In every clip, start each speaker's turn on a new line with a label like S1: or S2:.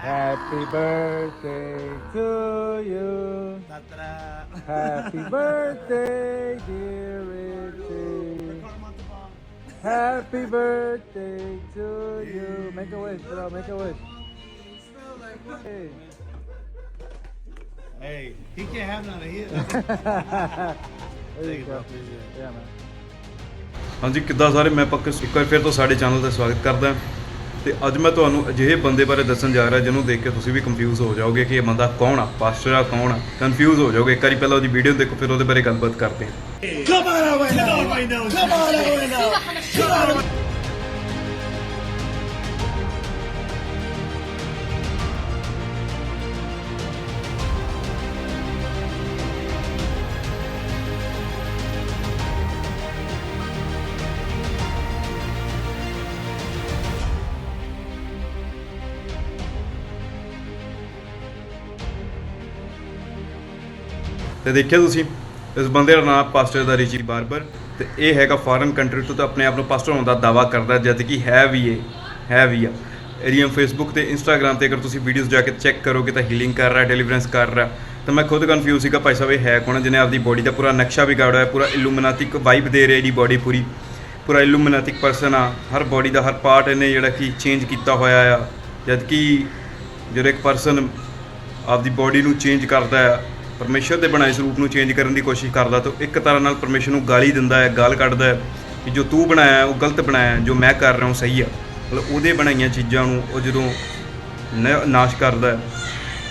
S1: Happy birthday to you. Happy birthday, dear Richie. Happy birthday to you. Make a wish, bro. Make a wish. Hey.
S2: Hey, he can't have none of his.
S1: there you go. Yeah, man.
S3: ਹਾਂਜੀ ਕਿੱਦਾਂ ਸਾਰੇ ਮੈਂ ਪੱਕੇ ਇੱਕ ਵਾਰ ਫਿਰ ਤੋਂ ਸਾਡੇ channel ਤੇ ਸਵਾਗਤ ਕਰਦਾ ਤੇ ਅੱਜ ਮੈਂ ਤੁਹਾਨੂੰ ਅਜਿਹੇ ਬੰਦੇ ਬਾਰੇ ਦੱਸਣ ਜਾ ਰਿਹਾ ਜਿਹਨੂੰ ਦੇਖ ਕੇ ਤੁਸੀਂ ਵੀ ਕੰਫਿਊਜ਼ ਹੋ ਜਾਓਗੇ ਕਿ ਇਹ ਬੰਦਾ ਕੌਣ ਆ ਪਾਸਟਰ ਆ ਕੌਣ ਆ ਕੰਫਿਊਜ਼ ਹੋ ਜਾਓਗੇ ਇੱਕ ਵਾਰੀ ਪਹਿਲਾਂ ਉਹਦੀ ਵੀਡੀਓ ਦੇਖੋ ਫਿਰ ਉਹਦੇ ਬਾਰੇ ਗੱਲਬਾਤ ਕਰਦੇ ਹਾਂ ਤੇ ਦੇਖਿਆ ਤੁਸੀਂ, ਇਸ ਬੰਦੇ ਦਾ ਨਾਮ ਪਾਸਟਰ ਦਾ ਰਿਚੀ ਬਾਰਬਰ, ਤੇ ਇਹ ਹੈਗਾ ਫੋਰਨ ਕੰਟਰੀ ਤੋਂ ਤਾਂ ਆਪਣੇ ਆਪ ਨੂੰ ਪਾਸਟਰ ਹੋਣ ਦਾ ਦਾਵਾ ਕਰਦਾ, ਜਦ ਕਿ ਹੈ ਵੀ ਇਹ, ਹੈ ਵੀ ਆ। ਇਹਦੀਆਂ ਫੇਸਬੁੱਕ ਤੇ ਇੰਸਟਾਗ੍ਰam ਤੇ ਅਗਰ ਤੁਸੀਂ ਵੀਡੀਓਜ਼ ਜਾ ਕੇ ਚੈੱਕ ਕਰੋਗੇ ਤਾਂ ਹੀਲਿੰਗ ਕਰ ਰਿਹਾ ਡਿਲੀਵਰੈਂਸ ਕਰ ਰਿਹਾ। ਤਾਂ ਮੈਂ ਖੁਦ ਕਨਫਿਊਜ਼ ਸੀਗਾ, ਭਾਈ ਸਾਹਿਬ ਇਹ ਹੈ ਕੌਣ ਜਿਹਨੇ ਆਪਦੀ ਬੋਡੀ ਦਾ ਪੂਰਾ ਨਕਸ਼ਾ ਵਿਗਾੜਿਆ ਹੋਇਆ ਪੂਰਾ ਇਲੂਮੀਨਾਟਿਕ ਵਾਈਬ ਦੇ ਰਿਹਾ ਇਹਦੀ ਬੋਡੀ ਪੂਰੀ। ਪੂਰਾ ਇਲੂਮੀਨਾਟਿਕ ਪਰਸਨ ਆ, ਹਰ ਬੋਡੀ ਦਾ ਹਰ ਪਾਰਟ ਇਹਨੇ ਜਿਹੜਾ ਕਿ ਚੇਂਜ ਕੀਤਾ ਹੋਇਆ ਆ। ਜਦ ਕਿ ਜਦੋਂ ਇੱਕ ਪਰਸਨ ਆਪਦੀ ਬੋਡੀ ਨੂੰ ਚੇਂਜ ਕਰਦਾ ਆ ਪਰਮੇਸ਼ਰ ਦੇ ਬਣਾਏ ਸਰੂਪ ਨੂੰ ਚੇਂਜ ਕਰਨ ਦੀ ਕੋਸ਼ਿਸ਼ ਕਰਦਾ ਤਾਂ ਇੱਕ ਤਰ੍ਹਾਂ ਨਾਲ ਪਰਮੇਸ਼ਰ ਨੂੰ ਗਾਲੀ ਦਿੰਦਾ ਹੈ, ਗਾਲ ਕੱਢਦਾ ਹੈ ਕਿ ਜੋ ਤੂੰ ਬਣਾਇਆ, ਉਹ ਗਲਤ ਬਣਾਇਆ, ਜੋ ਮੈਂ ਕਰ ਰਿਹਾ ਹਾਂ ਉਹ ਸਹੀ ਆ। ਮਤਲਬ ਉਹਦੇ ਬਣਾਈਆਂ ਚੀਜ਼ਾਂ ਨੂੰ ਉਹ ਜਦੋਂ ਨ- ਨਾਸ਼ ਕਰਦਾ ਹੈ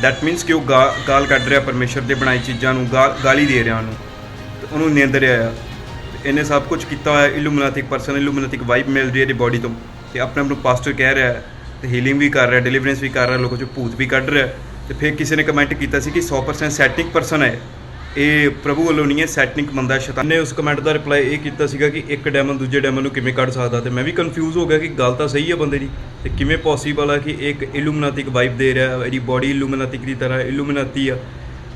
S3: ਦੈਟ ਮੀਨਸ ਕਿ ਉਹ ਗਾ- ਗਾਲ ਕੱਢ ਰਿਹਾ ਪਰਮੇਸ਼ਰ ਦੇ ਬਣਾਈ ਚੀਜ਼ਾਂ ਨੂੰ ਗਾ- ਗਾਲੀ ਦੇ ਰਿਹਾ ਉਹਨੂੰ। ਤੇ ਉਹਨੂੰ ਨਿੰਦ ਰਿਹਾ ਆ। ਤੇ ਇਹਨੇ ਸਭ ਕੁਝ ਕੀਤਾ ਹੋਇਆ ਇਲੂਮੀਨਾਟਿਕ ਪਰਸਨ ਇਲੂਮੀਨਾਟਿਕ ਵਾਈਬ ਮਿਲ ਰਹੀ ਹੈ ਇਹਦੀ ਬੋਡੀ ਤੋਂ। ਤੇ ਆਪਣੇ ਆਪ ਨੂੰ ਪਾਸਟਰ ਕਹਿ ਰਿਹਾ ਹੈ, ਤੇ ਹੀਲਿੰਗ ਵੀ ਕਰ ਰਿਹਾ ਡਿਲੀਵਰੈਂਸ ਵੀ ਕਰ ਰਿਹਾ, ਲੋਕਾਂ ਚੋਂ ਭੂਤ ਵੀ ਕੱਢ ਰਿਹਾ ਤੇ ਫਿਰ ਕਿਸੇ ਨੇ ਕਮੈਂਟ ਕੀਤਾ ਸੀ ਕਿ 100% ਸੈਟਨਿਕ ਪਰਸਨ ਹੈ। ਇਹ ਪ੍ਰਭੂ ਵੱਲੋਂ ਨਹੀਂ ਹੈ ਸੈਟਨਿਕ ਬੰਦਾ ਹੈ, ਸ਼ੈਤਾਨ। ਨੇ ਉਸ ਕਮੈਂਟ ਦਾ ਰਿਪਲਾਈ ਇਹ ਕੀਤਾ ਸੀਗਾ ਕਿ ਇੱਕ ਡੈਮਨ ਦੂਜੇ ਡੈਮਨ ਨੂੰ ਕਿਵੇਂ ਕੱਢ ਸਕਦਾ ਤੇ ਮੈਂ ਵੀ ਕਨਫਿਊਜ਼ ਹੋ ਗਿਆ ਕਿ ਗੱਲ ਤਾਂ ਸਹੀ ਹੈ ਬੰਦੇ ਦੀ। ਤੇ ਕਿਵੇਂ ਪੋਸੀਬਲ ਆ ਕਿ ਇੱਕ ਇਲੂਮੀਨਾਟਿਕ ਵਾਈਬ ਦੇ ਰਿਹਾ ਇਹਦੀ ਬੋਡੀ ਇਲੂਮੀਨਾਟਿਕ ਦੀ ਤਰ੍ਹਾਂ ਇਲੂਮੀਨਾਤੀ ਆ।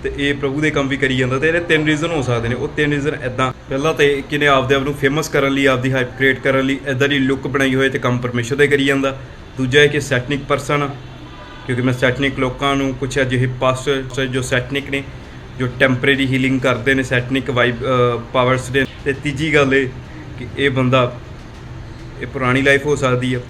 S3: ਤੇ ਇਹ ਪ੍ਰਭੂ ਦੇ ਕੰਮ ਵੀ ਕਰੀ ਜਾਂਦਾ ਤੇ ਇਹਦੇ ਤਿੰਨ ਰੀਜ਼ਨ ਹੋ ਸਕਦੇ ਨੇ। ਉਹ ਤਿੰਨ ਰੀਜ਼ਨ ਐਦਾਂ ਪਹਿਲਾਂ ਤੇ ਕਿਨੇ ਆਪਦੇ ਆਪ ਨੂੰ ਫੇਮਸ ਕਰਨ ਲਈ ਆਪਦੀ ਹਾਈਪ ਕ੍ਰੀਏਟ ਕਰਨ ਲਈ ਐਦਾਂ ਦੀ ਲੁੱਕ ਬਣਾਈ ਹੋਏ ਤੇ ਕੰਮ ਪਰਮੇਸ਼ਰ ਦੇ ਕਰੀ ਜਾਂਦਾ। ਦੂਜਾ ਹੈ ਕਿ ਸੈਟਨਿਕ ਪਰਸਨ ਆ। ਕਿਉਂਕਿ ਮੈਂ ਸੈਟਨਿਕ ਲੋਕਾਂ ਨੂੰ ਕੁਛ ਅਜਿਹੇ ਪਾਸਟਰ ਜੋ ਸੈਟਨਿਕ ਨੇ, ਜੋ ਟੈਂਪਰੇਰੀ ਹੀਲਿੰਗ ਕਰਦੇ ਨੇ, ਸੈਟਨਿਕ ਵਾਈਬ ਪਾਵਰਸ ਦੇ। ਤੇ ਤੀਜੀ ਗੱਲ ਇਹ ਕਿ ਇਹ ਬੰਦਾ, ਇਹ ਪੁਰਾਣੀ ਲਾਈਫ ਹੋ ਸਕਦੀ ਹੈ